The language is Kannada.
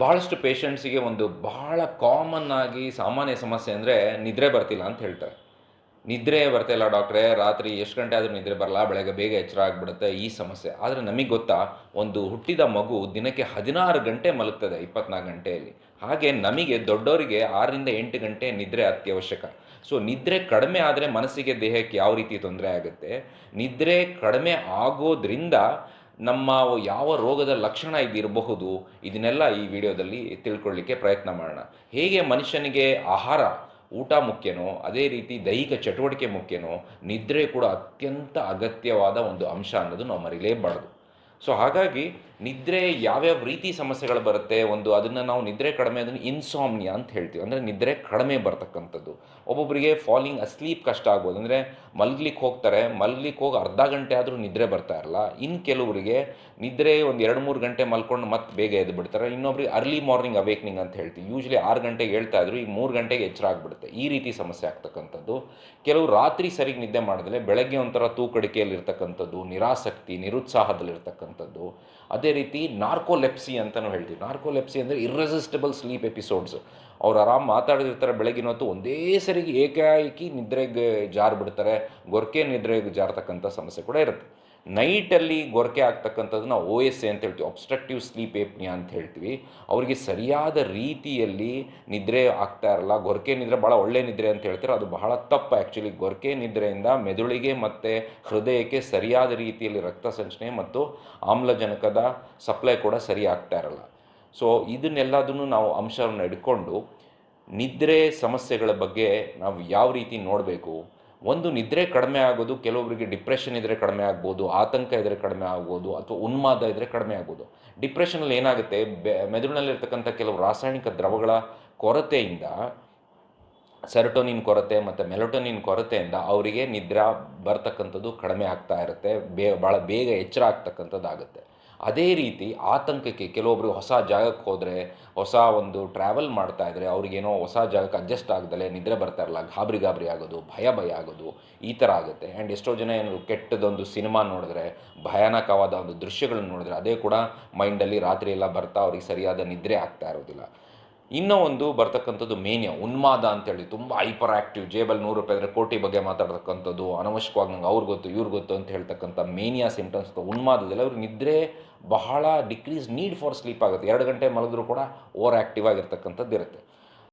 ಭಾಳಷ್ಟು ಪೇಷಂಟ್ಸಿಗೆ ಒಂದು ಭಾಳ ಕಾಮನ್ ಆಗಿ ಸಾಮಾನ್ಯ ಸಮಸ್ಯೆ ಅಂದರೆ ನಿದ್ರೆ ಬರ್ತಿಲ್ಲ ಅಂತ ಹೇಳ್ತಾರೆ. ನಿದ್ರೆ ಬರ್ತಾಯಿಲ್ಲ ಡಾಕ್ಟ್ರೇ ರಾತ್ರಿ ಎಷ್ಟು ಗಂಟೆ ಆದರೂ ನಿದ್ರೆ ಬರಲ್ಲ, ಬೆಳಗ್ಗೆ ಬೇಗ ಎಚ್ಚರ ಆಗಿಬಿಡುತ್ತೆ ಈ ಸಮಸ್ಯೆ. ಆದರೆ ನಮಗೆ ಗೊತ್ತಾ, ಒಂದು ಹುಟ್ಟಿದ ಮಗು ದಿನಕ್ಕೆ ಹದಿನಾರು ಗಂಟೆ ಮಲಗ್ತದೆ ಇಪ್ಪತ್ನಾಲ್ಕು ಗಂಟೆಯಲ್ಲಿ. ಹಾಗೆ ನಮಗೆ ದೊಡ್ಡವರಿಗೆ ಆರರಿಂದ ಎಂಟು ಗಂಟೆ ನಿದ್ರೆ ಅತ್ಯವಶ್ಯಕ. ಸೊ ನಿದ್ರೆ ಕಡಿಮೆ ಆದರೆ ಮನಸ್ಸಿಗೆ ದೇಹಕ್ಕೆ ಯಾವ ರೀತಿ ತೊಂದರೆ ಆಗುತ್ತೆ? ನಿದ್ರೆ ಕಡಿಮೆ ಆಗೋದ್ರಿಂದ ನಮ್ಮ ಯಾವ ರೋಗದ ಲಕ್ಷಣ ಇದಿರಬಹುದು, ಇದನ್ನೆಲ್ಲ ಈ ವಿಡಿಯೋದಲ್ಲಿ ತಿಳ್ಕೊಳ್ಳಿಕ್ಕೆ ಪ್ರಯತ್ನ ಮಾಡೋಣ. ಹೇಗೆ ಮನುಷ್ಯನಿಗೆ ಆಹಾರ ಊಟ ಮುಖ್ಯನೋ, ಅದೇ ರೀತಿ ದೈಹಿಕ ಚಟುವಟಿಕೆ ಮುಖ್ಯನೋ, ನಿದ್ರೆ ಕೂಡ ಅತ್ಯಂತ ಅಗತ್ಯವಾದ ಒಂದು ಅಂಶ ಅನ್ನೋದು ನಾವು ಮರಿಲೇಬಾರ್ದು. ಸೊ ಹಾಗಾಗಿ ನಿದ್ರೆ ಯಾವ್ಯಾವ ರೀತಿ ಸಮಸ್ಯೆಗಳು ಬರುತ್ತೆ, ಒಂದು ಅದನ್ನು ನಾವು ನಿದ್ರೆ ಕಡಿಮೆ, ಅದನ್ನು ಇನ್ಸಾಮ್ನಿಯಾ ಅಂತ ಹೇಳ್ತೀವಿ. ಅಂದರೆ ನಿದ್ರೆ ಕಡಿಮೆ ಬರ್ತಕ್ಕಂಥದ್ದು. ಒಬ್ಬೊಬ್ಬರಿಗೆ ಫಾಲಿಂಗ್ ಅಸ್ಲೀಪ್ ಕಷ್ಟ ಆಗ್ಬೋದು. ಅಂದರೆ ಮಲ್ಗ್ಲಿಕ್ಕೆ ಹೋಗ್ತಾರೆ, ಮಲ್ಗ್ಲಿಕ್ಕೆ ಹೋಗಿ ಅರ್ಧ ಗಂಟೆ ಆದರೂ ನಿದ್ರೆ ಬರ್ತಾ ಇರಲ್ಲ. ಇನ್ನು ಕೆಲವರಿಗೆ ನಿದ್ರೆ ಒಂದು ಎರಡು ಮೂರು ಗಂಟೆ ಮಲ್ಕೊಂಡು ಮತ್ತೆ ಬೇಗ ಎದ್ದು ಬಿಡ್ತಾರೆ. ಇನ್ನೊಬ್ರಿಗೆ ಅರ್ಲಿ ಮಾರ್ನಿಂಗ್ ಅವೇಕ್ನಿಂಗ್ ಅಂತ ಹೇಳ್ತೀವಿ. ಯೂಶ್ವಲಿ ಆರು ಗಂಟೆಗೆ ಹೇಳ್ತಾ ಇದ್ರು, ಈಗ ಮೂರು ಗಂಟೆಗೆ ಎಚ್ಚರ ಆಗಿಬಿಡುತ್ತೆ. ಈ ರೀತಿ ಸಮಸ್ಯೆ ಆಗ್ತಕ್ಕಂಥದ್ದು. ಕೆಲವು ರಾತ್ರಿ ಸರಿಗೆ ನಿದ್ದೆ ಮಾಡಿದ್ರೆ ಬೆಳಗ್ಗೆ ಒಂಥರ ತೂಕಡಿಕೆಯಲ್ಲಿರ್ತಕ್ಕಂಥದ್ದು ನಿರಾಸಕ್ತಿ, ನಿರುತ್ಸಾಹದಲ್ಲಿರ್ತಕ್ಕಂಥದ್ದು. ಅದೇ ರೀತಿ ನಾರ್ಕೋಲೆಪ್ಸಿ ಅಂತಲೂ ಹೇಳ್ತೀವಿ. ನಾರ್ಕೋಲೆಪ್ಸಿ ಅಂದರೆ ಇರ್ರೆಸಿಸ್ಟಬಲ್ ಸ್ಲೀಪ್ ಎಪಿಸೋಡ್ಸ್ ಅವ್ರು ಆರಾಮ್ ಮಾತಾಡಿರ್ತಾರೆ ಬೆಳಗಿನ ಹೊತ್ತು, ಒಂದೇ ಸರಿಗೆ ಏಕಾಏಕಿ ನಿದ್ರೆಗೆ ಜಾರು ಬಿಡ್ತಾರೆ ಗೊರಕೆ ನಿದ್ರೆಗೆ ಜಾರತಕ್ಕಂಥ ಸಮಸ್ಯೆ ಕೂಡ ಇರುತ್ತೆ. ನೈಟಲ್ಲಿ ಗೊರಕೆ ಆಗ್ತಕ್ಕಂಥದ್ದನ್ನ ಓ ಎಸ್ ಎ ಅಂತ ಹೇಳ್ತೀವಿ ಅಬ್ಸ್ಟ್ರಕ್ಟಿವ್ ಸ್ಲೀಪ್ ಏಪ್ನಿಯಾ ಅಂತ ಹೇಳ್ತೀವಿ. ಅವರಿಗೆ ಸರಿಯಾದ ರೀತಿಯಲ್ಲಿ ನಿದ್ರೆ ಆಗ್ತಾ ಇರಲ್ಲ. ಗೊರಕೆ ನಿದ್ರೆ ಭಾಳ ಒಳ್ಳೆ ನಿದ್ರೆ ಅಂತ ಹೇಳ್ತಾರೆ. ಅದು ಬಹಳ ತಪ್ಪು ಆ್ಯಕ್ಚುಲಿ ಗೊರಕೆ ನಿದ್ರೆಯಿಂದ ಮೆದುಳಿಗೆ ಮತ್ತು ಹೃದಯಕ್ಕೆ ಸರಿಯಾದ ರೀತಿಯಲ್ಲಿ ರಕ್ತ ಸಂಚನೆ ಮತ್ತು ಆಮ್ಲಜನಕದ ಸಪ್ಲೈ ಕೂಡ ಸರಿ ಆಗ್ತಾ ಇರಲ್ಲ. ಸೊ ಇದನ್ನೆಲ್ಲದನ್ನು ನಾವು ಅಂಶವನ್ನು ಹಿಡ್ಕೊಂಡು ನಿದ್ರೆ ಸಮಸ್ಯೆಗಳ ಬಗ್ಗೆ ನಾವು ಯಾವ ರೀತಿ ನೋಡಬೇಕು? ಒಂದು ನಿದ್ರೆ ಕಡಿಮೆ ಆಗೋದು ಕೆಲವೊಬ್ಬರಿಗೆ ಡಿಪ್ರೆಷನ್ ಇದ್ದರೆ ಕಡಿಮೆ ಆಗ್ಬೋದು, ಆತಂಕ ಇದ್ದರೆ ಕಡಿಮೆ ಆಗ್ಬೋದು, ಅಥವಾ ಉನ್ಮಾದ ಇದ್ದರೆ ಕಡಿಮೆ ಆಗ್ಬೋದು. ಡಿಪ್ರೆಷನಲ್ಲಿ ಏನಾಗುತ್ತೆ? ಬೆ ಮೆದುಳಿನಲ್ಲಿರ್ತಕ್ಕಂಥ ಕೆಲವು ರಾಸಾಯನಿಕ ದ್ರವಗಳ ಕೊರತೆಯಿಂದ ಸೆರಟೋನಿನ್ ಕೊರತೆ ಮತ್ತು ಮೆಲೋಟೋನಿನ್ ಕೊರತೆಯಿಂದ ಅವರಿಗೆ ನಿದ್ರಾ ಬರ್ತಕ್ಕಂಥದ್ದು ಕಡಿಮೆ ಆಗ್ತಾ ಇರುತ್ತೆ, ಬೇ ಭಾಳ ಬೇಗ ಎಚ್ಚರ ಆಗ್ತಕ್ಕಂಥದ್ದು ಆಗುತ್ತೆ ಅದೇ ರೀತಿ ಆತಂಕಕ್ಕೆ ಕೆಲವೊಬ್ಬರು ಹೊಸ ಜಾಗಕ್ಕೆ ಹೋದರೆ, ಹೊಸ ಒಂದು ಟ್ರಾವೆಲ್ ಮಾಡ್ತಾ ಇದ್ದರೆ ಅವ್ರಿಗೇನೋ ಹೊಸ ಜಾಗಕ್ಕೆ ಅಡ್ಜಸ್ಟ್ ಆಗದಲ್ಲೇ ನಿದ್ರೆ ಬರ್ತಾ ಇರಲ್ಲ. ಗಾಬರಿ ಗಾಬರಿ ಆಗೋದು, ಭಯ ಭಯ ಆಗೋದು, ಈ ಥರ ಆಗುತ್ತೆ. ಆ್ಯಂಡ್ ಎಷ್ಟೋ ಜನ ಏನು ಕೆಟ್ಟದೊಂದು ಸಿನಿಮಾ ನೋಡಿದ್ರೆ, ಭಯಾನಕವಾದ ಒಂದು ದೃಶ್ಯಗಳನ್ನು ನೋಡಿದ್ರೆ, ಅದೇ ಕೂಡ ಮೈಂಡಲ್ಲಿ ರಾತ್ರಿ ಎಲ್ಲ ಬರ್ತಾ ಅವ್ರಿಗೆ ಸರಿಯಾದ ನಿದ್ರೆ ಆಗ್ತಾ ಇರೋದಿಲ್ಲ. ಇನ್ನೂ ಒಂದು ಬರ್ತಕ್ಕಂಥದ್ದು ಮೇನ್ಯ, ಉನ್ಮಾದ ಅಂತೇಳಿ ತುಂಬ ಹೈಪರ್ ಆ್ಯಕ್ಟಿವ್ ಜೇಬಲ್ ನೂರು ರೂಪಾಯಿ ಅಂದರೆ ಕೋಟಿ ಬಗ್ಗೆ ಮಾತಾಡ್ತಕ್ಕಂಥದ್ದು, ಅನವಶ್ಯಕವಾಗಿ ನಂಗೆ ಅವ್ರಿಗೆ ಗೊತ್ತು ಇವ್ರಿಗೆ ಗೊತ್ತು ಅಂತ ಹೇಳ್ತಕ್ಕಂಥ ಮೇನಿಯಾ ಸಿಂಪ್ಟಮ್ಸ್ ಉನ್ಮಾದದಲ್ಲಿ ಅವ್ರಿಗೆ ನಿದ್ರೆ ಬಹಳ ಡಿಕ್ರೀಸ್ ನೀಡ್ ಫಾರ್ ಸ್ಲೀಪ್ ಆಗುತ್ತೆ. ಎರಡು ಗಂಟೆ ಮಲಗಿದ್ರು ಕೂಡ ಓವರ್ ಆ್ಯಕ್ಟಿವ್ ಆಗಿರ್ತಕ್ಕಂಥದ್ದು ಇರುತ್ತೆ.